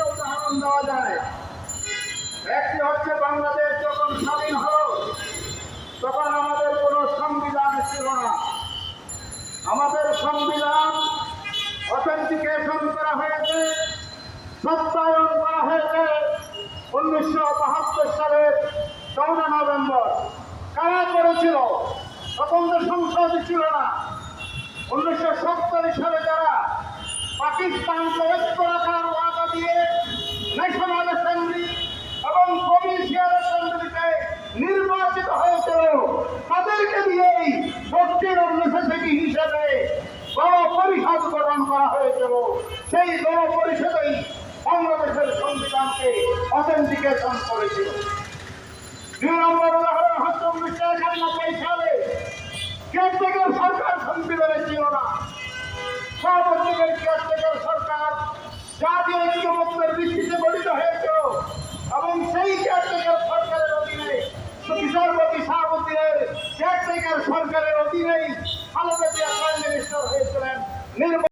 দুটো উদাহরণ দেওয়া যায়। একটি হচ্ছে বাংলাদেশ যখন স্বাধীন হলো, তখন আমাদের কোনো সংবিধান ছিল না। আমাদের সংবিধান অথেন্টিকেশন করা হয়েছে সত্যায়ন করা হয়েছে উনিশশো বাহাত্তর সালের চৌদা নভেম্বর। কারা করেছিল? তখন তো সংসদ ছিল না। উনিশশো সত্তর সালে যারা পাকিস্তানকে ঐক্য তাদেরকে দিয়েই শক্তির নেসেসিটি হিসেবে গণপরিষদ গঠন করা হয়েছিল। সেই গণপরিষদেই বাংলাদেশের সংবিধানকে অথেন্টিকেশন করেছিল। দুই নম্বর উদাহরণ হচ্ছে উনিশশো একানব্বই সালে কেন্দ্রীয় শাহাবুদ্দিনের কেন্দ্রীয় সরকারের অধীনেই খালেদা প্রাইম মিনিস্টার হয়েছিলেন